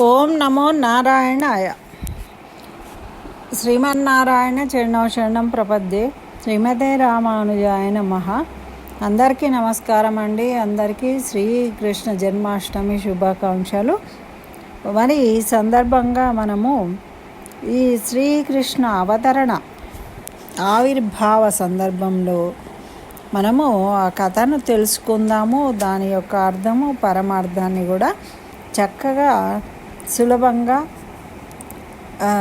ఓం నమో నారాయణాయ. శ్రీమన్నారాయణ చరణం శరణం ప్రపద్యే. శ్రీమతే రామానుజాయ నమ. అందరికీ నమస్కారం అండి. అందరికీ శ్రీకృష్ణ జన్మాష్టమి శుభాకాంక్షలు. మరి ఈ సందర్భంగా మనము ఈ శ్రీకృష్ణ అవతరణ ఆవిర్భావ సందర్భంలో మనము ఆ కథను తెలుసుకుందాము. దాని యొక్క అర్థము పరమార్థాన్ని కూడా చక్కగా సులభంగా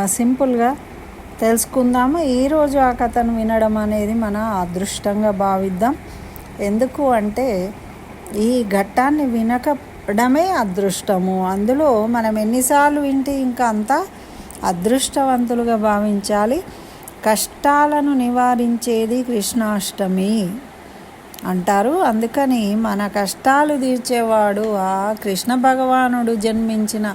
సింపుల్గా తెలుసుకుందాము. ఈరోజు ఆ కథను వినడం అనేది మన అదృష్టంగా భావిద్దాం. ఎందుకు అంటే ఈ ఘట్టాన్ని వినకడమే అదృష్టము. అందులో మనం ఎన్నిసార్లు వింటే ఇంకా అంత అదృష్టవంతులుగా భావించాలి. కష్టాలను నివారించేది కృష్ణాష్టమి అంటారు. అందుకని మన కష్టాలు తీర్చేవాడు ఆ కృష్ణ భగవానుడు జన్మించిన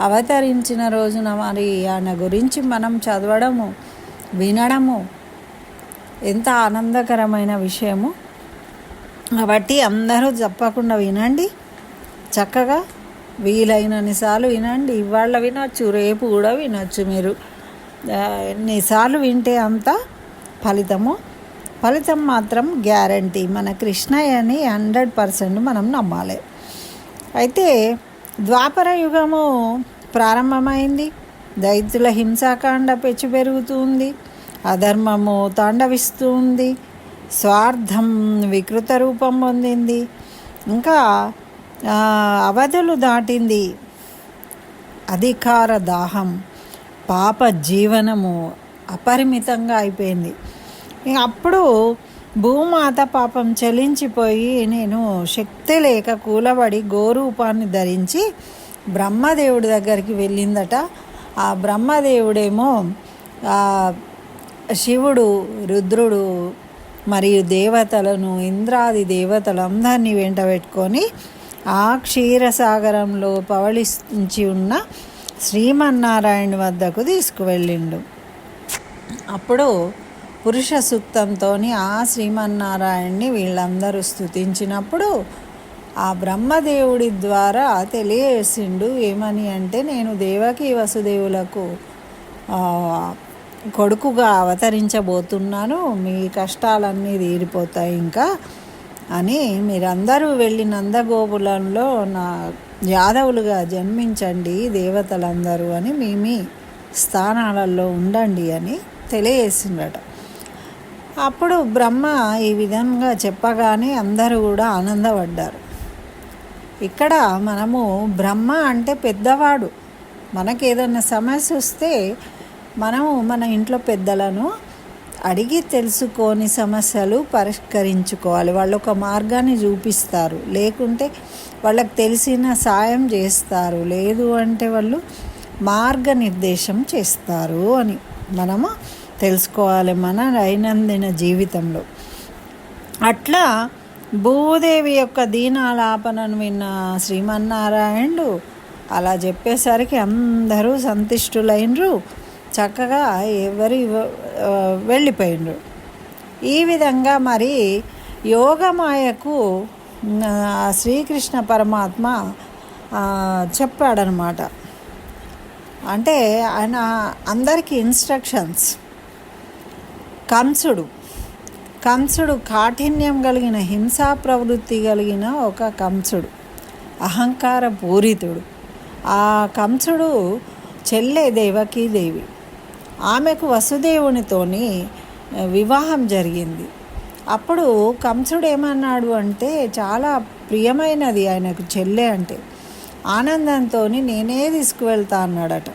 అవతరించిన రోజున మరి ఆయన గురించి మనం చదవడము వినడము ఎంత ఆనందకరమైన విషయము. కాబట్టి అందరూ తప్పకుండా వినండి చక్కగా వీలైనన్నిసార్లు వినండి. ఇవాళ వినొచ్చు రేపు కూడా వినొచ్చు మీరు. ఎన్నిసార్లు వింటే అంత ఫలితము. ఫలితం మాత్రం గ్యారంటీ. మన కృష్ణయ్యని హండ్రెడ్ పర్సెంట్ మనం నమ్మాలి. అయితే ద్వాపర యుగము ప్రారంభమైంది. దైత్యుల హింసాకాండ పెచ్చు పెరుగుతుంది అధర్మము తాండవిస్తుంది స్వార్థం వికృత రూపం పొందింది. ఇంకా అవధులు దాటింది. అధికార దాహం పాప జీవనము అపరిమితంగా అయిపోయింది. అప్పుడు భూమాత పాపం చలించిపోయి నేను శక్తి లేక కూలబడి గోరూపాన్ని ధరించి బ్రహ్మదేవుడి దగ్గరికి వెళ్ళిందట. ఆ బ్రహ్మదేవుడేమో శివుడు రుద్రుడు మరియు దేవతలను ఇంద్రాది దేవతలు అందరినీ వెంట పెట్టుకొని ఆ క్షీరసాగరంలో పవళించి ఉన్న శ్రీమన్నారాయణ వద్దకు తీసుకువెళ్ళిండు. అప్పుడు పురుష సూక్తంతో ఆ శ్రీమన్నారాయణ్ణి వీళ్ళందరూ స్తుతించినప్పుడు ఆ బ్రహ్మదేవుడి ద్వారా తెలియజేసిండు. ఏమని అంటే నేను దేవకి వసుదేవులకు కొడుకుగా అవతరించబోతున్నాను. మీ కష్టాలన్నీ తీరిపోతాయి ఇంకా అని మీరందరూ వెళ్ళి నందగోపులంలో నా యాదవులుగా జన్మించండి దేవతలందరూ అని మీ మీ స్థానాలలో ఉండండి అని తెలియజేసిండట అప్పుడు బ్రహ్మ ఈ విధంగా చెప్పగానే అందరూ కూడా ఆనందపడ్డారు. ఇక్కడ మనము బ్రహ్మ అంటే పెద్దవాడు. మనకి ఏదైనా సమస్య వస్తే మనము మన ఇంట్లో పెద్దలను అడిగి తెలుసుకొని సమస్యలు పరిష్కరించుకోవాలి. వాళ్ళు ఒక మార్గాన్ని చూపిస్తారు. లేకుంటే వాళ్ళకి తెలిసిన సాయం చేస్తారు. లేదు అంటే వాళ్ళు మార్గనిర్దేశం చేస్తారు అని మనము తెలుసుకోవాలి మన దైనందిన జీవితంలో. అట్లా భూదేవి యొక్క దీనాలాపనను విన్న శ్రీమన్నారాయణుడు అలా చెప్పేసరికి అందరూ సంతుష్టులైనరు. చక్కగా ఎవరి వెళ్ళిపోయినరు. ఈ విధంగా మరి యోగమాయకు శ్రీకృష్ణ పరమాత్మ చెప్పాడనమాట. అంటే ఆయన అందరికీ ఇన్స్ట్రక్షన్స్. కంసుడు కంసుడు కాఠిన్యం కలిగిన హింసా ప్రవృత్తి కలిగిన ఒక కంసుడు అహంకార పూరితుడు. ఆ కంసుడు చెల్లె దేవకీదేవి ఆమెకు వసుదేవునితోని వివాహం జరిగింది. అప్పుడు కంసుడు ఏమన్నాడు అంటే చాలా ప్రియమైనది ఆయనకు చెల్లె అంటే ఆనందంతో నేనే తీసుకువెళ్తా అన్నాడట.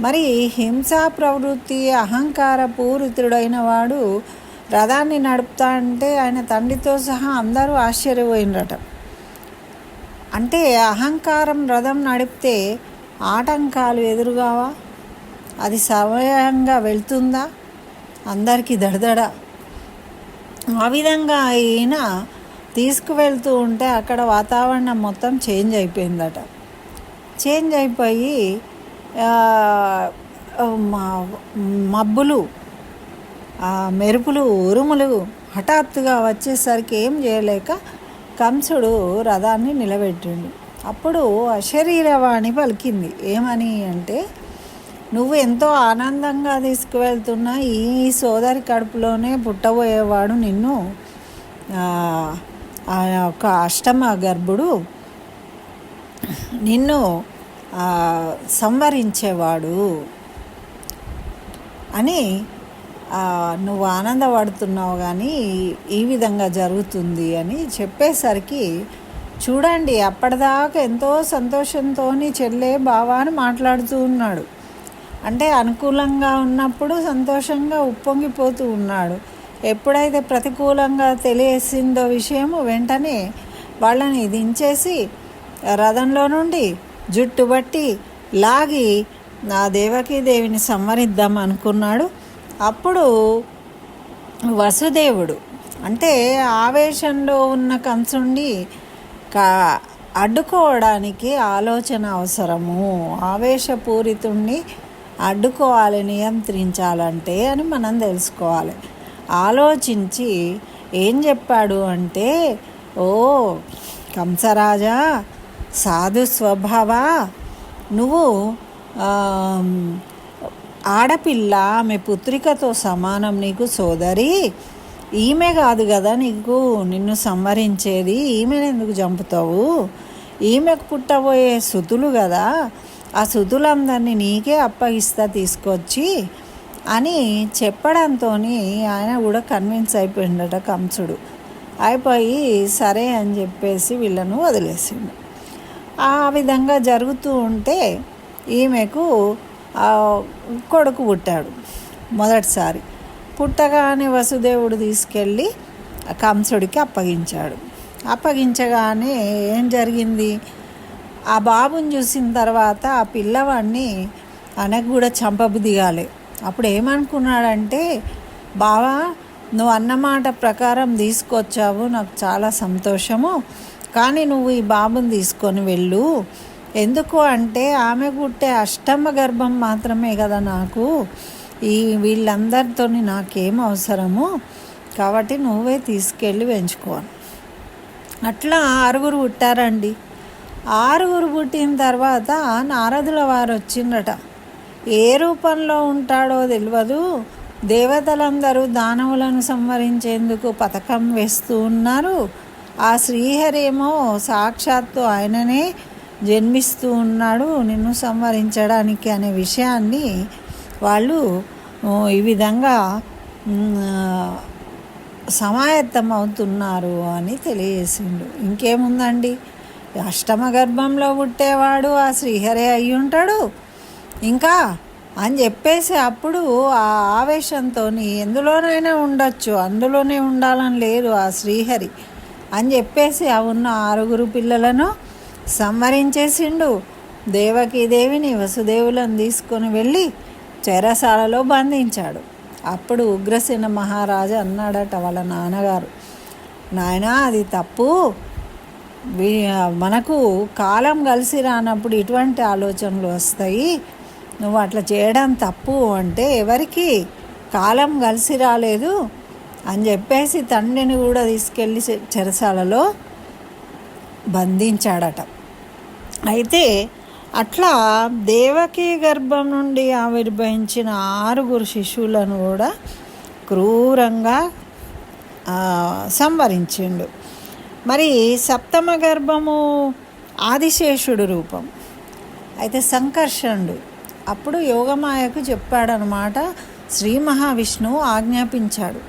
మరి హింసా ప్రవృత్తి అహంకార పూరితుడైన వాడు రథాన్ని నడుపుతా అంటే ఆయన తండ్రితో సహా అందరూ ఆశ్చర్యపోయినరట. అంటే అహంకారం రథం నడిపితే ఆటంకాలు ఎదురుగావా? అది సమయంగా వెళ్తుందా? అందరికీ దడదడ. ఆ విధంగా ఈయన తీసుకువెళ్తూ ఉంటే అక్కడ వాతావరణం మొత్తం చేంజ్ అయిపోయిందట. చేంజ్ అయిపోయి మబ్బులు ఆ మెరుపులు ఉరుములు హఠాత్తుగా వచ్చేసరికి ఏం చేయలేక కంసుడు రథాన్ని నిలబెట్టిండు. అప్పుడు అశరీరవాణి పలికింది. ఏమని అంటే నువ్వు ఎంతో ఆనందంగా తీసుకువెళ్తున్న ఈ సోదరి కడుపులోనే పుట్టబోయేవాడు నిన్ను. ఆ, యొక్క అష్టమ గర్భుడు నిన్ను సంవరించేవాడు అని నువ్వు ఆనందపడుతున్నావు కానీ ఈ విధంగా జరుగుతుంది అని చెప్పేసరికి చూడండి అప్పటిదాకా ఎంతో సంతోషంతో చెల్లే బావా అని మాట్లాడుతూ ఉన్నాడు. అంటే అనుకూలంగా ఉన్నప్పుడు సంతోషంగా ఉప్పొంగిపోతూ ఉన్నాడు. ఎప్పుడైతే ప్రతికూలంగా తెలియసిందో విషయము వెంటనే వాళ్ళని దించేసి రథంలో నుండి జుట్టు బట్టి లాగి నా దేవకీ దేవిని సంవరిద్దాం అనుకున్నాడు. అప్పుడు వసుదేవుడు అంటే ఆవేశంలో ఉన్న కంసుండి కా అడ్డుకోవడానికి ఆలోచన అవసరము. ఆవేశపూరితుణ్ణి అడ్డుకోవాలి నియంత్రించాలంటే అని మనం తెలుసుకోవాలి. ఆలోచించి ఏం చెప్పాడు అంటే ఓ కంసరాజా సాధు స్వభావ నువ్వు ఆడపిల్ల ఆమె పుత్రికతో సమానం నీకు సోదరి. ఈమె కాదు కదా నీకు నిన్ను సంవరించేది ఈమెను ఎందుకు చంపుతావు? ఈమెకు పుట్టబోయే సుతులు కదా. ఆ సుతులందరినీ నీకే అప్పగిస్తా తీసుకొచ్చి అని చెప్పడంతో ఆయన కూడా కన్విన్స్ అయిపోయిండట కంసుడు. అయిపోయి సరే అని చెప్పేసి వీళ్ళను వదిలేసిండు. ఆ విధంగా జరుగుతూ ఉంటే ఈమెకు కొడుకు పుట్టాడు మొదటిసారి. పుట్టగానే వసుదేవుడు తీసుకెళ్ళి కంసుడికి అప్పగించాడు. అప్పగించగానే ఏం జరిగింది? ఆ బాబుని చూసిన తర్వాత ఆ పిల్లవాడిని ఆయనకు కూడా చంపబుద్ధి కాలే అప్పుడు ఏమనుకున్నాడంటే బావా నువ్వు అన్నమాట ప్రకారం తీసుకొచ్చావు నాకు చాలా సంతోషము. కానీ నువ్వు ఈ బాబుని తీసుకొని వెళ్ళు. ఎందుకు అంటే ఆమె పుట్టే అష్టమ గర్భం మాత్రమే కదా నాకు. ఈ వీళ్ళందరితో నాకేం అవసరము? కాబట్టి నువ్వే తీసుకెళ్ళి పెంచుకో అట్లా ఆరుగురు పుట్టారండి. ఆరుగురు పుట్టిన తర్వాత నారదుల వారు వచ్చిండట ఏ రూపంలో ఉంటాడో తెలియదు దేవతలందరూ దానవులను సంవరించేందుకు పథకం వేస్తూ ఉన్నారు. ఆ శ్రీహరేమో సాక్షాత్తు ఆయననే జన్మిస్తూ ఉన్నాడు నిన్ను సంవరించడానికి అనే విషయాన్ని వాళ్ళు ఈ విధంగా సమాయత్తం అవుతున్నారు అని తెలియజేసిండు. ఇంకేముందండి? అష్టమ గర్భంలో పుట్టేవాడు ఆ శ్రీహరి అయి ఉంటాడు. ఇంకా అని చెప్పేసి అప్పుడు ఆ ఆవేశంతో ఎందులోనైనా ఉండొచ్చు అందులోనే ఉండాలని లేదు ఆ శ్రీహరి అని చెప్పేసి ఆ ఉన్న ఆరుగురు పిల్లలను సంవరించేసిండు దేవకీ దేవిని వసుదేవులను తీసుకొని వెళ్ళి చెరసాలలో బంధించాడు. అప్పుడు ఉగ్రసేన మహారాజు అన్నాడట వాళ్ళ నాన్నగారు నాయనా అది తప్పు. మనకు కాలం కలిసి రానప్పుడు ఇటువంటి ఆలోచనలు వస్తాయి. నువ్వు అట్లా చేయడం తప్పు అంటే ఎవరికి కాలం కలిసి రాలేదు అని చెప్పేసి తండ్రిని కూడా తీసుకెళ్ళి చెరసాలలో బంధించాడట. అయితే అట్లా దేవకీ గర్భం నుండి ఆవిర్భవించిన ఆరుగురు శిశువులను కూడా క్రూరంగా సంవరించిండు. మరి సప్తమ గర్భము ఆదిశేషుడు రూపం. అయితే సంకర్షణుడు. అప్పుడు యోగమాయకు చెప్పాడనమాట శ్రీ మహావిష్ణువు ఆజ్ఞాపించాడు.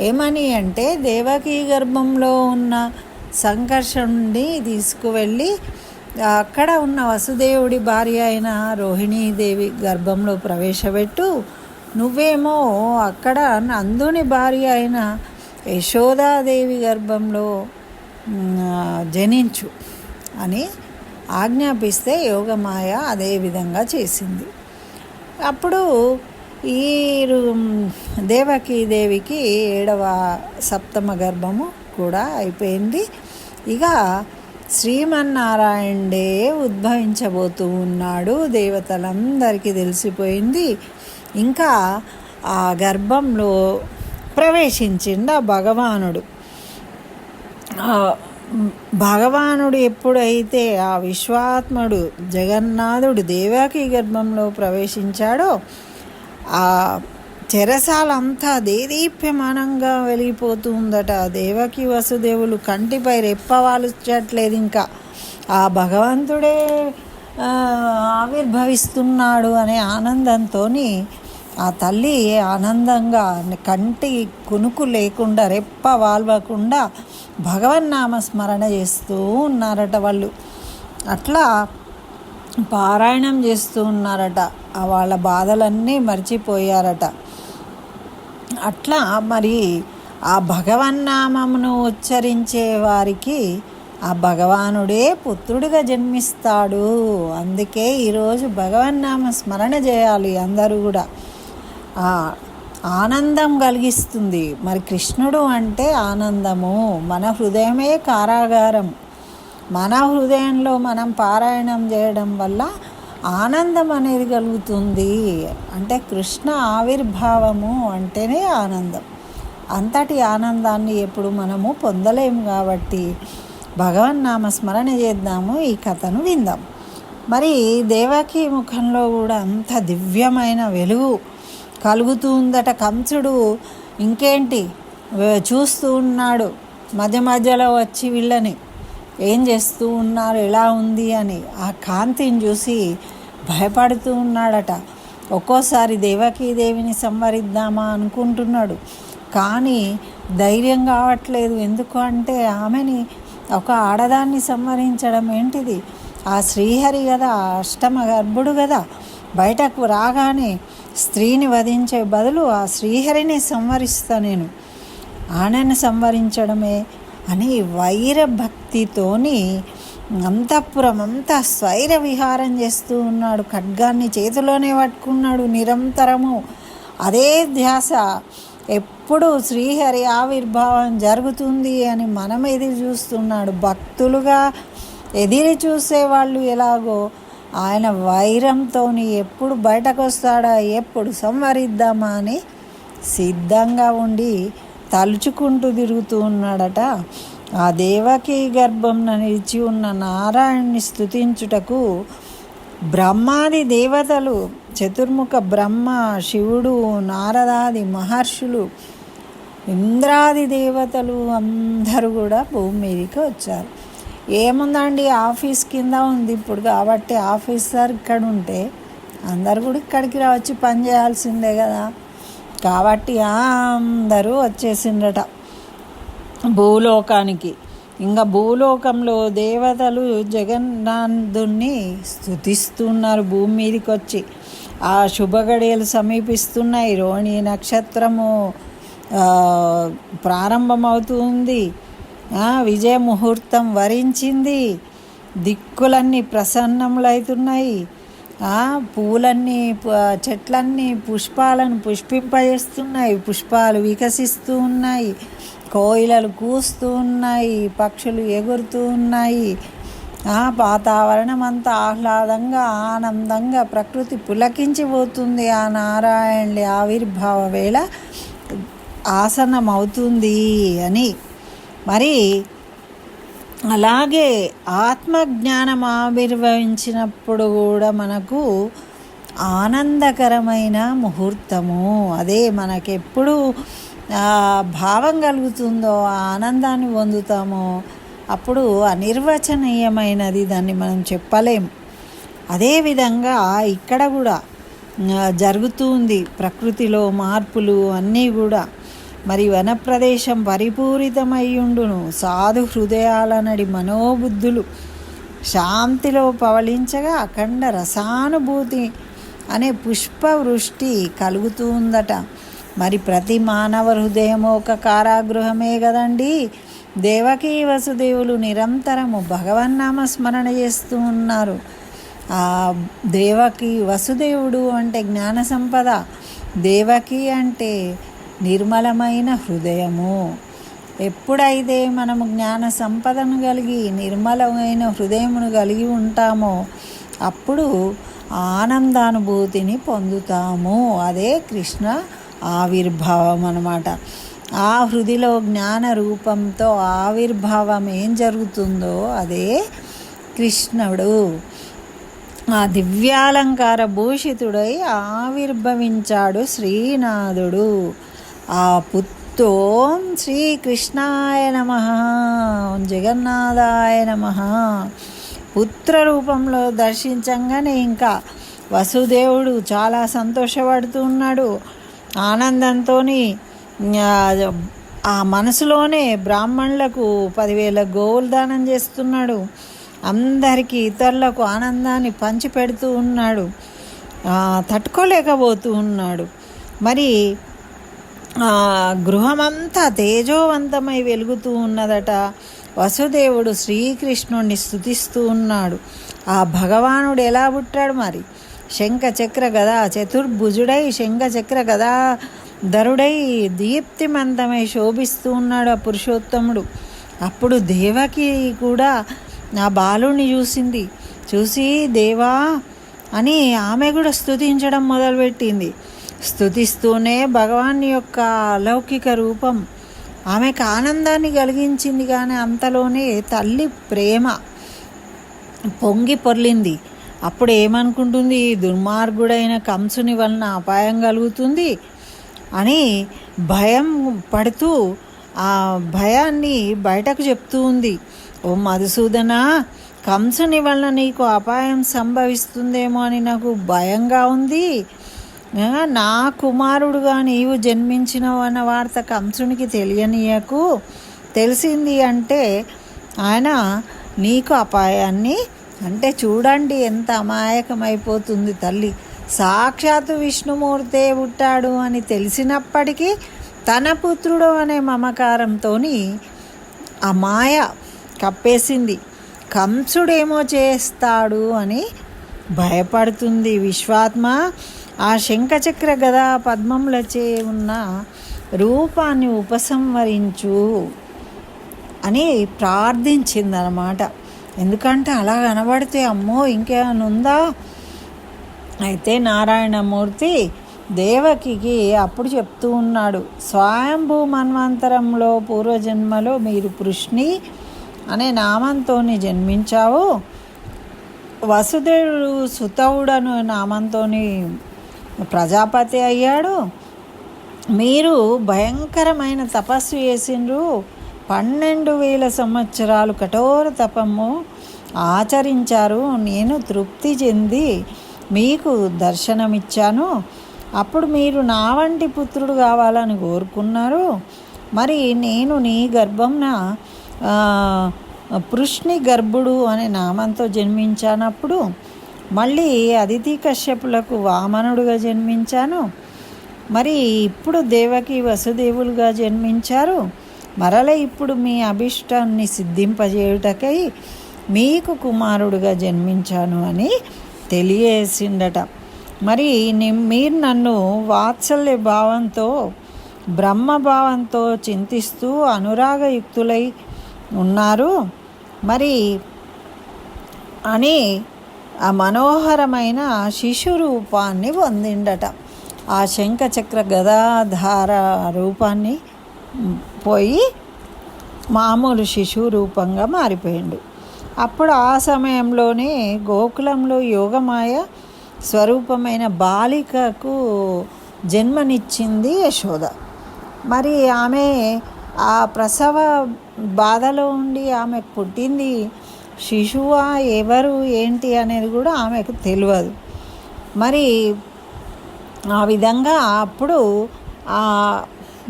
ఏమని అంటే దేవకీ గర్భంలో ఉన్న సంఘర్షణని తీసుకువెళ్ళి అక్కడ ఉన్న వసుదేవుడి భార్య అయిన రోహిణీదేవి గర్భంలో ప్రవేశపెట్టు నువ్వేమో అక్కడ నందుని భార్య అయిన యశోదాదేవి గర్భంలో జనించు అని ఆజ్ఞాపిస్తే యోగమాయ అదే విధంగా చేసింది. అప్పుడు ఈ రు- దేవకీ దేవికి ఏడవ సప్తమ గర్భము కూడా అయిపోయింది. ఇక శ్రీమన్నారాయణుడే ఉద్భవించబోతూ ఉన్నాడు. దేవతలందరికీ తెలిసిపోయింది. ఇంకా ఆ గర్భంలో ప్రవేశించిండు ఆ భగవానుడు భగవానుడు ఎప్పుడైతే ఆ విశ్వాత్ముడు జగన్నాథుడు దేవాకి గర్భంలో ప్రవేశించాడో ఆ చెరసాలంతా దేదీప్యమానంగా వెలిగిపోతుందట. దేవకి వసుదేవులు కంటిపై రెప్పవాల్చట్లేదు ఇంకా. ఆ భగవంతుడే ఆవిర్భవిస్తున్నాడు అనే ఆనందంతో ఆ తల్లి ఆనందంగా కంటి కునుకు లేకుండా రెప్ప వాల్వకుండా భగవన్నామ స్మరణ చేస్తూ ఉన్నారట వాళ్ళు. అట్లా పారాయణం చేస్తూ ఉన్నారట. వాళ్ళ బాధలన్నీ మర్చిపోయారట. అట్లా మరి ఆ భగవన్నామమును ఉచ్చరించే వారికి ఆ భగవానుడే పుత్రుడిగా జన్మిస్తాడు. అందుకే ఈరోజు భగవన్నామ స్మరణ చేయాలి అందరూ కూడా. ఆనందం కలిగిస్తుంది. మరి కృష్ణుడు అంటే ఆనందము. మన హృదయమే కారాగారం. మన హృదయంలో మనం పారాయణం చేయడం వల్ల ఆనందం అనేది కలుగుతుంది. అంటే కృష్ణ ఆవిర్భావము అంటేనే ఆనందం. అంతటి ఆనందాన్ని ఎప్పుడు మనము పొందలేము కాబట్టి భగవన్నామ స్మరణ చేద్దాము ఈ కథను విందాం. మరి దేవకి ముఖంలో కూడా అంత దివ్యమైన వెలుగు కలుగుతూ ఉందట కంసుడు. ఇంకేంటి? చూస్తూ ఉన్నాడు. మధ్య మధ్యలో వచ్చి వీళ్ళని ఏం చేస్తూ ఉన్నారు ఎలా ఉంది అని ఆ కాంతిని చూసి భయపడుతూ ఉన్నాడట. ఒక్కోసారి దేవకీదేవిని సంవరిద్దామా అనుకుంటున్నాడు. కానీ ధైర్యం కావట్లేదు. ఎందుకు అంటే ఆమెని ఒక ఆడదాన్ని సంవరించడం ఏంటిది? ఆ శ్రీహరి కదా అష్టమ గర్భుడు కదా బయటకు రాగానే స్త్రీని వధించే బదులు ఆ శ్రీహరిని సంవరిస్తా నేను. ఆనని సంవరించడమే అని వైర భక్తితోని అంతఃపురం అంతా స్వైర విహారం చేస్తూ ఉన్నాడు. ఖడ్గాన్ని చేతిలోనే పట్టుకున్నాడు నిరంతరము. అదే ధ్యాస. ఎప్పుడు శ్రీహరి ఆవిర్భావం జరుగుతుంది అని మనం ఎదురు చూస్తున్నాడు. భక్తులుగా ఎదిరి చూసేవాళ్ళు ఎలాగో ఆయన వైరంతో ఎప్పుడు బయటకు వస్తాడా ఎప్పుడు సంవరిద్దామా అని సిద్ధంగా ఉండి తలుచుకుంటూ తిరుగుతూ ఉన్నాడట. ఆ దేవకి గర్భం నిలిచి ఉన్న నారాయణ్ణి స్తుతించుటకు బ్రహ్మాది దేవతలు చతుర్ముఖ బ్రహ్మ శివుడు నారదాది మహర్షులు ఇంద్రాది దేవతలు అందరూ కూడా భూమి మీదకి వచ్చారు. ఏముందండి? ఆఫీస్ కింద ఉంది ఇప్పుడు కాబట్టి ఆఫీసర్ ఇక్కడ ఉంటే అందరు కూడా ఇక్కడికి రావచ్చు. పని చేయాల్సిందే కదా. కాబట్టి అందరూ వచ్చేసిండ్రట. భూలోకానికి. ఇంకా భూలోకంలో దేవతలు జగన్నాథుణ్ణి స్తుతిస్తున్నారు భూమి మీదకి వచ్చి ఆ శుభగడియలు సమీపిస్తున్నాయి. రోహిణి నక్షత్రము ప్రారంభమవుతుంది. విజయ ముహూర్తం వరించింది. దిక్కులన్నీ ప్రసన్నములవుతున్నాయి పూలన్నీ చెట్లన్నీ పుష్పాలను పుష్పింపజేస్తున్నాయి పుష్పాలు వికసిస్తూ ఉన్నాయి కోయిలలు కూస్తూ ఉన్నాయి పక్షులు ఎగురుతూ ఉన్నాయి. ఆ వాతావరణం అంతా ఆహ్లాదంగా ఆనందంగా ప్రకృతి పులకించిపోతుంది. ఆ నారాయణుడి ఆవిర్భావ వేళ ఆసనమవుతుంది అని. మరి అలాగే ఆత్మజ్ఞానం ఆవిర్భవించినప్పుడు కూడా మనకు ఆనందకరమైన ముహూర్తము. అదే మనకెప్పుడు భావం కలుగుతుందో ఆ ఆనందాన్ని పొందుతామో అప్పుడు అనిర్వచనీయమైనది దాన్ని మనం చెప్పలేం. అదేవిధంగా ఇక్కడ కూడా జరుగుతుంది ప్రకృతిలో మార్పులు అన్నీ కూడా. మరి వనప్రదేశం పరిపూరితమయ్యుండును. సాధు హృదయాలనడి మనోబుద్ధులు. శాంతిలో పవలించగా అఖండ రసానుభూతి అనే పుష్పవృష్టి కలుగుతూ ఉందట మరి ప్రతి మానవ హృదయం ఒక కారాగృహమే కదండి దేవకీ వసుదేవులు నిరంతరము భగవన్నామ స్మరణ చేస్తూ ఉన్నారు ఆ దేవకి వసుదేవుడు అంటే జ్ఞాన సంపద. దేవకి అంటే నిర్మలమైన హృదయము. ఎప్పుడైతే మనము జ్ఞాన సంపదను కలిగి నిర్మలమైన హృదయమును కలిగి ఉంటామో అప్పుడు ఆనందానుభూతిని పొందుతాము. అదే కృష్ణ ఆవిర్భావం అన్నమాట. ఆ హృదిలో జ్ఞాన రూపంతో ఆవిర్భావం ఏం జరుగుతుందో అదే కృష్ణుడు. ఆ దివ్యాలంకార భూషితుడై ఆవిర్భవించాడు శ్రీనాథుడు. ఆ పుత్తోం శ్రీకృష్ణాయ నమ జగన్నాథాయ నమ. పుత్ర రూపంలో దర్శించంగానే ఇంకా వసుదేవుడు చాలా సంతోషపడుతూ ఉన్నాడు. ఆనందంతో ఆ మనసులోనే బ్రాహ్మణులకు పదివేల గోవులు దానం చేస్తున్నాడు. అందరికీ ఇతరులకు ఆనందాన్ని పంచిపెడుతూ ఉన్నాడు. తట్టుకోలేకపోతూ ఉన్నాడు. మరి గృహమంతా తేజోవంతమై వెలుగుతూ ఉన్నదట. వసుదేవుడు శ్రీకృష్ణుణ్ణి స్థుతిస్తూ ఉన్నాడు. ఆ భగవానుడు ఎలా పుట్టాడు మరి? శంఖ చక్ర గదా చతుర్భుజుడై శంఖ చక్ర గదా ధరుడై దీప్తిమంతమై శోభిస్తూ ఉన్నాడు ఆ పురుషోత్తముడు. అప్పుడు దేవకి కూడా నా బాలుని చూసింది. చూసి దేవా అని ఆమె కూడా స్థుతించడం మొదలుపెట్టింది. స్థుతిస్తూనే భగవాన్ యొక్క అలౌకిక రూపం ఆమెకు ఆనందాన్ని కలిగించింది కానీ అంతలోనే తల్లి ప్రేమ పొంగి పొర్లింది. అప్పుడు ఏమనుకుంటుంది? దుర్మార్గుడైన కంసుని వలన అపాయం కలుగుతుంది అని భయం పడుతూ ఆ భయాన్ని బయటకు చెప్తూ ఉంది. ఓ మధుసూదన కంసుని వలన నీకు అపాయం సంభవిస్తుందేమో అని నాకు భయంగా ఉంది. నా కుమారుడుగా నీవు జన్మించినవు అన్న వార్త కంసునికి తెలియనీయకు తెలిసింది అంటే ఆయన నీకు అపాయాన్ని అంటే చూడండి ఎంత అమాయకమైపోతుంది తల్లి. సాక్షాత్తు విష్ణుమూర్తే పుట్టాడు అని తెలిసినప్పటికీ తన పుత్రుడు అనే మమకారంతో ఆ మాయ కప్పేసింది. కంసుడేమో చేస్తాడు అని భయపడుతుంది విశ్వాత్మ. ఆ శంఖచక్ర గదా పద్మములచే ఉన్న రూపాన్ని ఉపసంహరించు అని ప్రార్థించిందనమాట. ఎందుకంటే అలా కనబడితే అమ్మో ఇంకేమైనా ఉందా? అయితే నారాయణమూర్తి దేవకికి అప్పుడు చెప్తూ ఉన్నాడు స్వయంభూ మన్వంతరంలో పూర్వజన్మలో మీరు పృష్ణి అనే నామంతో జన్మించావు. వసుదేవుడు సుతవుడను నామంతో ప్రజాపతి అయ్యాడు. మీరు భయంకరమైన తపస్సు చేసిండ్రు. పన్నెండు వేల సంవత్సరాలు కఠోర తపము ఆచరించారు. నేను తృప్తి చెంది మీకు దర్శనమిచ్చాను. అప్పుడు మీరు నా వంటి పుత్రుడు కావాలని కోరుకున్నారు. మరి నేను నీ గర్భంన పృష్ణి గర్భుడు అనే నామంతో జన్మించానప్పుడు మళ్ళీ అదితి కశ్యపులకు వామనుడుగా జన్మించాను. మరి ఇప్పుడు దేవకి వసుదేవులుగా జన్మించారు. మరల ఇప్పుడు మీ అభిష్టాన్ని సిద్ధింపజేయుటకై మీకు కుమారుడుగా జన్మించాను అని తెలియసిండట మరి మీరు నన్ను వాత్సల్య భావంతో బ్రహ్మభావంతో చింతిస్తూ అనురాగయుక్తులై ఉన్నారు. మరి అని ఆ మనోహరమైన శిశు రూపాన్ని పొందిండట. ఆ శంఖచక్ర గదాధార రూపాన్ని పోయి మామూలు శిశువు రూపంగా మారిపోయిండు. అప్పుడు ఆ సమయంలోనే గోకులంలో యోగమాయ స్వరూపమైన బాలికకు జన్మనిచ్చింది యశోద. మరి ఆమె ఆ ప్రసవ బాధలో ఉండి ఆమె పుట్టింది శిశువా ఎవరు ఏంటి అనేది కూడా ఆమెకు తెలియదు మరి ఆ విధంగా అప్పుడు ఆ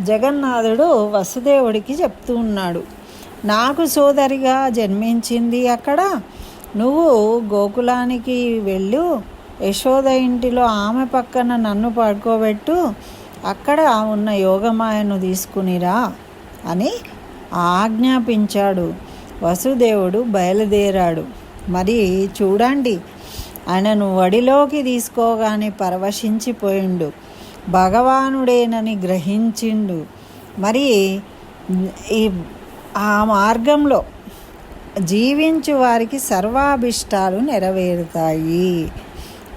జగన్నాథుడు వసుదేవుడికి చెప్తూ ఉన్నాడు నాకు సోదరిగా జన్మించింది అక్కడ నువ్వు గోకులానికి వెళ్ళు యశోద ఇంటిలో ఆమె పక్కన నన్ను పడుకోబెట్టు అక్కడ ఉన్న యోగమాయను తీసుకునిరా అని ఆజ్ఞాపించాడు. వసుదేవుడు బయలుదేరాడు. మరి చూడండి ఆయనను వడిలోకి తీసుకోగానే పరవశించిపోయిండు. భగవానుడేనని గ్రహించిండు. మరి ఈ ఆ మార్గంలో జీవించు వారికి సర్వాభిష్టాలు నెరవేరుతాయి.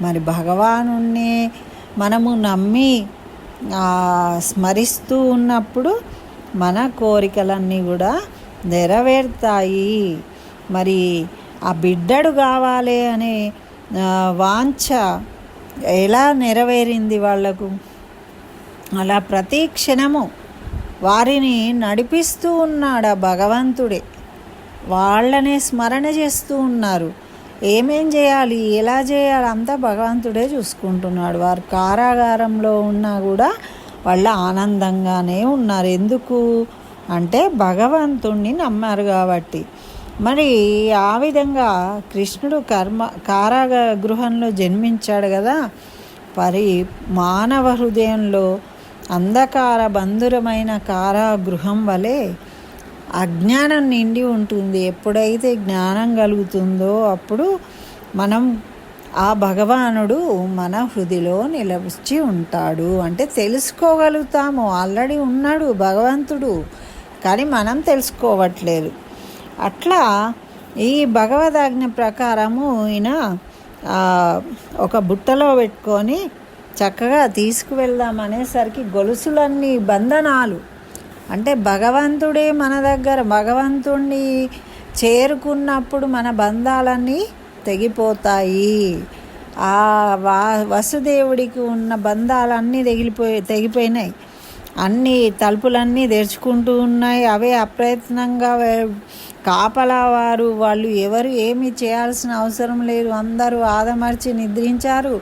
మరి భగవాను మనము నమ్మి స్మరిస్తూ ఉన్నప్పుడు మన కోరికలన్నీ కూడా నెరవేరుతాయి. మరి ఆ బిడ్డడు కావాలి అనే వాంఛ ఎలా నెరవేరింది వాళ్ళకు? అలా ప్రతి క్షణము వారిని నడిపిస్తూ ఉన్నాడు ఆ భగవంతుడే. వాళ్ళనే స్మరణ చేస్తూ ఉన్నారు. ఏమేం చేయాలి? ఎలా చేయాలి? అంతా భగవంతుడే చూసుకుంటున్నాడు. వారు కారాగారంలో ఉన్నా కూడా వాళ్ళు ఆనందంగానే ఉన్నారు. ఎందుకు? అంటే భగవంతుణ్ణి నమ్మారు కాబట్టి. మరి ఆ విధంగా కృష్ణుడు కర్మ కారాగ గృహంలో జన్మించాడు కదా. మరి మానవ హృదయంలో అంధకార బంధురమైన కారాగృహం వలె అజ్ఞానం నిండి ఉంటుంది. ఎప్పుడైతే జ్ఞానం కలుగుతుందో అప్పుడు మనం ఆ భగవానుడు మన హృదిలో నిలచి ఉంటాడు. అంటే తెలుసుకోగలుగుతాము. ఆల్రెడీ ఉన్నాడు భగవంతుడు. కానీ మనం తెలుసుకోవట్లేదు. అట్లా ఈ భగవదాజ్ఞ ప్రకారము ఈయన ఒక బుట్టలో పెట్టుకొని చక్కగా తీసుకువెళ్దాం అనేసరికి గొలుసులన్నీ బంధనాలు. అంటే భగవంతుడే మన దగ్గర భగవంతుణ్ణి చేరుకున్నప్పుడు మన బంధాలన్నీ తెగిపోతాయి. ఆ వా వసుదేవుడికి ఉన్న బంధాలన్నీ తెగిలిపోయి తెగిపోయినాయి. అన్ని తలుపులన్నీ తెరుచుకుంటూ ఉన్నాయి. అవే అప్రయత్నంగా కాపలా వారు వాళ్ళు ఎవరు ఏమి చేయాల్సిన అవసరం లేదు. అందరూ ఆదమర్చి నిద్రించారు.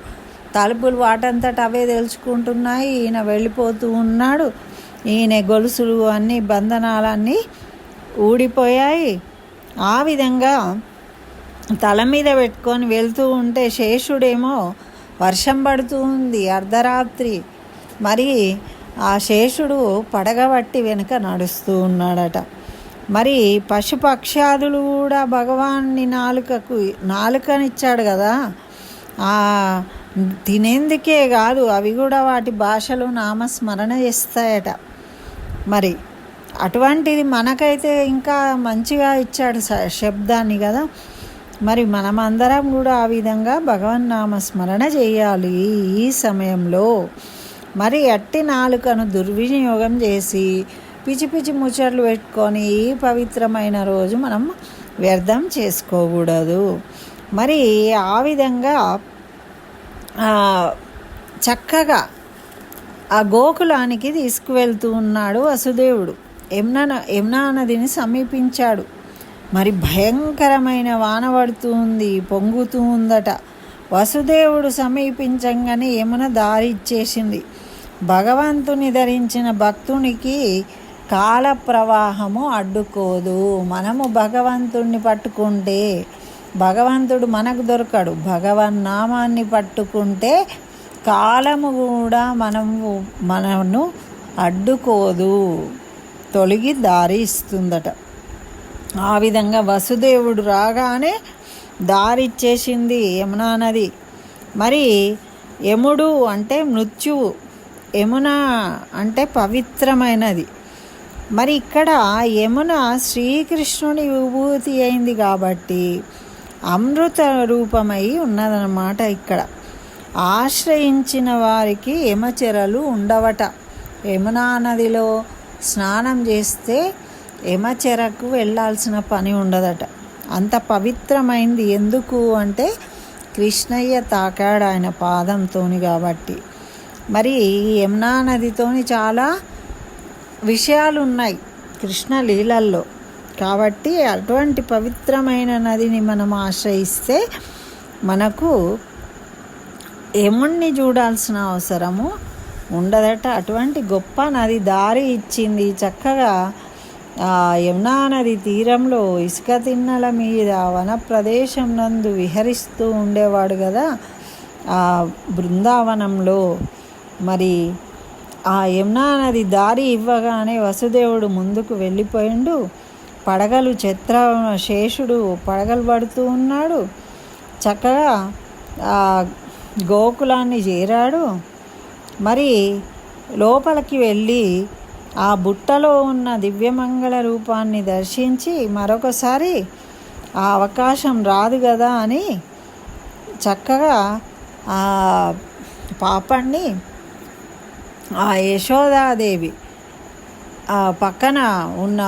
తలుపులు వాటంతట అవే తెలుసుకుంటున్నాయి ఈయన వెళ్ళిపోతూ ఉన్నాడు. ఈయన గొలుసులు అన్ని బంధనాలన్నీ ఊడిపోయాయి. ఆ విధంగా తల మీద పెట్టుకొని వెళ్తూ ఉంటే శేషుడేమో వర్షం పడుతూ ఉంది అర్ధరాత్రి. మరి ఆ శేషుడు పడగబట్టి వెనుక నడుస్తూ ఉన్నాడట. మరి పశుపక్షాదులు కూడా భగవాన్ని నాలుకకు నాలుకనిచ్చాడు కదా. ఆ తినేందుకే కాదు అవి కూడా వాటి భాషలు నామస్మరణ చేస్తాయట. మరి అటువంటిది మనకైతే ఇంకా మంచిగా ఇచ్చాడు శబ్దాన్ని కదా. మరి మనమందరం కూడా ఆ విధంగా భగవన్ నామస్మరణ చేయాలి ఈ సమయంలో. మరి అట్టి నాలుకను దుర్వినియోగం చేసి పిచ్చి పిచ్చి ముచ్చట్లు పెట్టుకొని ఈ పవిత్రమైన రోజు మనం వ్యర్థం చేసుకోకూడదు. మరి ఆ విధంగా చక్కగా ఆ గోకులానికి తీసుకువెళ్తూ ఉన్నాడు వసుదేవుడు. యమున యమునా నదిని సమీపించాడు. మరి భయంకరమైన వాన పడుతూ ఉంది పొంగుతూ ఉందట. వసుదేవుడు సమీపించంగానే యమున దారి ఇచ్చేసింది. భగవంతుని ధరించిన భక్తునికి కాల ప్రవాహము అడ్డుకోదు. మనము భగవంతుణ్ణి పట్టుకుంటే భగవంతుడు మనకు దొరకడు. భగవన్ నామాన్ని పట్టుకుంటే కాలము కూడా మనము మనను అడ్డుకోదు. తొలగి దారి ఇస్తుందట. ఆ విధంగా వసుదేవుడు రాగానే దారి ఇచ్చేసింది యమునా నది. మరి యముడు అంటే మృత్యువు యమున అంటే పవిత్రమైనది. మరి ఇక్కడ యమున శ్రీకృష్ణుని విభూతి అయింది కాబట్టి అమృత రూపమై ఉన్నదన్నమాట ఇక్కడ. ఆశ్రయించిన వారికి యమచెరలు ఉండవట. యమునా నదిలో స్నానం చేస్తే యమచెరకు వెళ్ళాల్సిన పని ఉండదట. అంత పవిత్రమైంది. ఎందుకు అంటే కృష్ణయ్య తాకాడు ఆయన పాదంతోని కాబట్టి. మరి ఈ యమునా నదితోని చాలా విషయాలు ఉన్నాయి కృష్ణ లీలల్లో. కాబట్టి అటువంటి పవిత్రమైన నదిని మనం ఆశ్రయిస్తే మనకు యముణ్ణి చూడాల్సిన అవసరము ఉండదట. అటువంటి గొప్ప నది దారి ఇచ్చింది చక్కగా ఆ యమునా నది తీరంలో ఇసుక తిన్నెల మీద వన ప్రదేశం నందు విహరిస్తూ ఉండేవాడు కదా ఆ బృందావనంలో మరి ఆ యమునా నది దారి ఇవ్వగానే వసుదేవుడు ముందుకు వెళ్ళిపోయిండు. పడగలు చిత్ర శేషుడు పడగలు పడుతూ ఉన్నాడు. చక్కగా ఆ గోకులాన్ని చేరాడు. మరి లోపలికి వెళ్ళి ఆ బుట్టలో ఉన్న దివ్యమంగళ రూపాన్ని దర్శించి మరొకసారి ఆ అవకాశం రాదు కదా అని చక్కగా ఆ పాపణ్ణి ఆ యశోదాదేవి ఆ పక్కన ఉన్న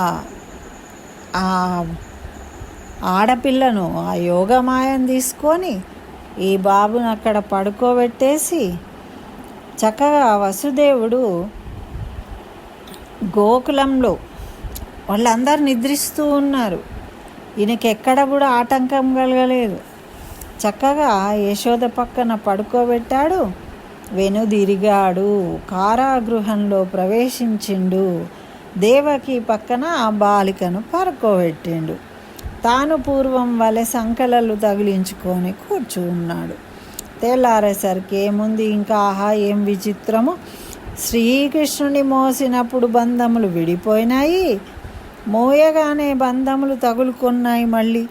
ఆ ఆడపిల్లను ఆ యోగమాయం తీసుకొని ఈ బాబుని అక్కడ పడుకోబెట్టేసి చక్కగా వసుదేవుడు గోకులంలో వాళ్ళందరూ నిద్రిస్తూ ఉన్నారు. ఈయనకి ఎక్కడ కూడా ఆటంకం కలగలేదు. చక్కగా యశోద పక్కన పడుకోబెట్టాడు. వెనుదిరిగాడు కారాగృహంలో ప్రవేశించిండు. దేవకి పక్కన ఆ బాలికను పడుకోబెట్టిండు. తాను పూర్వం వలె సంకలలు తగిలించుకొని కూర్చున్నాడు. తెల్లారేసరికి ఏముంది ఇంకా? ఆహా ఏం విచిత్రము? శ్రీకృష్ణుని మోసినప్పుడు బంధములు విడిపోయినాయి. మోయగానే బంధములు తగులుకున్నాయి మళ్ళీ.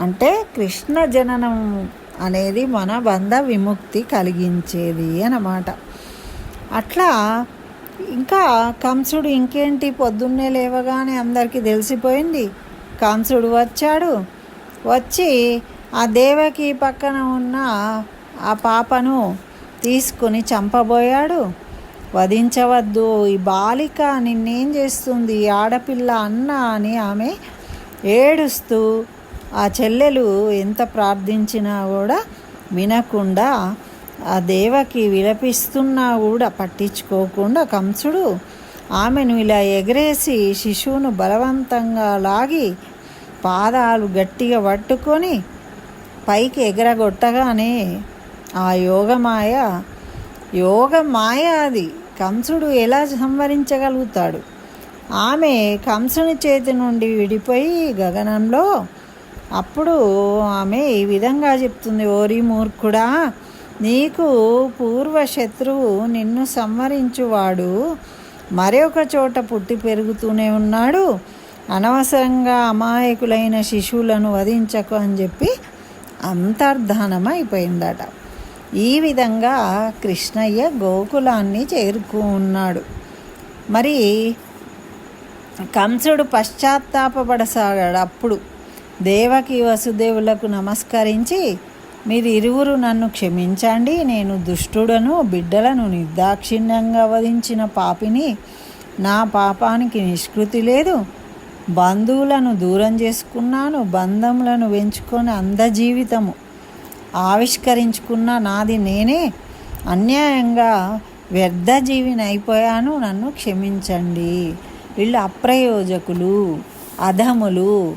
అంటే కృష్ణ జననం అనేది మన బంధ విముక్తి కలిగించేది అన్నమాట. అట్లా ఇంకా కంసుడు ఇంకేంటి? పొద్దున్నే లేవగానే అందరికీ తెలిసిపోయింది. కంసుడు వచ్చాడు. వచ్చి ఆ దేవకి పక్కన ఉన్న ఆ పాపను తీసుకుని చంపబోయాడు. వధించవద్దు ఈ బాలిక నిన్నేం చేస్తుంది? ఆడపిల్ల అన్న అని ఆమె ఏడుస్తూ ఆ చెల్లెలు ఎంత ప్రార్థించినా కూడా వినకుండా ఆ దేవకి విలపిస్తున్నా కూడా పట్టించుకోకుండా కంసుడు ఆమెను ఇలా ఎగరేసి శిశువును బలవంతంగా లాగి పాదాలు గట్టిగా పట్టుకొని పైకి ఎగరగొట్టగానే ఆ యోగమాయ యోగమాయ అది. కంసుడు ఎలా సంవరించగలుగుతాడు? ఆమె కంసుని చేతి నుండి విడిపోయి గగనంలో అప్పుడు ఆమె ఈ విధంగా చెప్తుంది ఓరి మూర్ఖుడా నీకు పూర్వ శత్రువు నిన్ను సంవరించువాడు. మరొక చోట పుట్టి పెరుగుతూనే ఉన్నాడు. అనవసరంగా అమాయకులైన శిశువులను వధించకు అని చెప్పి అంతర్ధానమైపోయిందట. ఈ విధంగా కృష్ణయ్య గోకులాన్ని చేరుకున్నాడు. మరి కంసుడు పశ్చాత్తాపడసాగాడు అప్పుడు దేవకి వసుదేవులకు నమస్కరించి మీరు ఇరువురు నన్ను క్షమించండి నేను దుష్టుడను బిడ్డలను నిర్దాక్షిణ్యంగా వధించిన పాపిని నా పాపానికి నిష్కృతి లేదు బంధువులను దూరం చేసుకున్నాను బంధములను పెంచుకొని అందజీవితము. ఆవిష్కరించుకున్న నాది నేనే. అన్యాయంగా వ్యర్థ జీవిని అయిపోయాను నన్ను క్షమించండి. వీళ్ళు అప్రయోజకులు అధములు.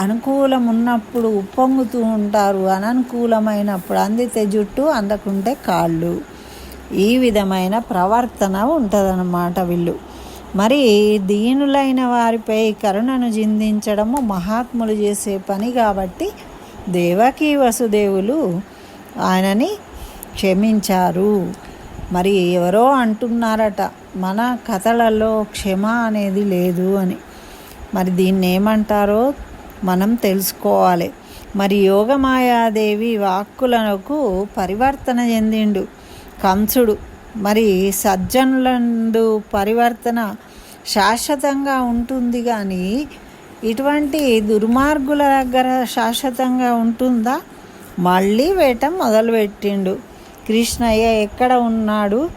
అనుకూలం ఉన్నప్పుడు ఉప్పొంగుతూ ఉంటారు అననుకూలమైనప్పుడు అందితే జుట్టు అందకుంటే కాళ్ళు. ఈ విధమైన ప్రవర్తన ఉంటుందన్నమాట వీళ్ళు. మరి దీనులైన వారిపై కరుణను జిందించడము మహాత్ములు చేసే పని కాబట్టి దేవకీ వసుదేవులు ఆయనని క్షమించారు. మరి ఎవరో అంటున్నారట మన కథలలో క్షమ అనేది లేదు అని. మరి దీన్ని ఏమంటారో మనం తెలుసుకోవాలి. మరి యోగమాయాదేవి వాక్కులకు పరివర్తన చెందిండు కంసుడు. మరి సజ్జనులందు పరివర్తన శాశ్వతంగా ఉంటుంది కానీ ఇటువంటి దుర్మార్గుల దగ్గర శాశ్వతంగా ఉంటుందా? మళ్ళీ వేట మొదలుపెట్టిండు. కృష్ణయ్య ఎక్కడ ఉన్నాడు?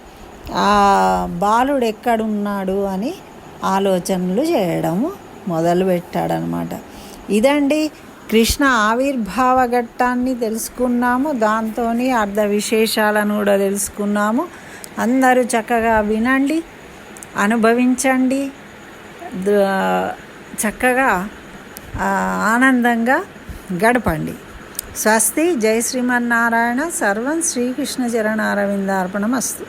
ఆ బాలుడు ఎక్కడున్నాడు అని ఆలోచనలు చేయడము మొదలుపెట్టాడనమాట. ఇదండి కృష్ణ ఆవిర్భావ ఘట్టాన్ని తెలుసుకున్నాము. దాంతో అర్ధ విశేషాలను కూడా తెలుసుకున్నాము. అందరూ చక్కగా వినండి అనుభవించండి. చక్కగా ఆనందంగా గడపండి. స్వస్తి జై శ్రీమన్నారాయణ సర్వం శ్రీకృష్ణ చరణ అరవిందార్పణం అస్తు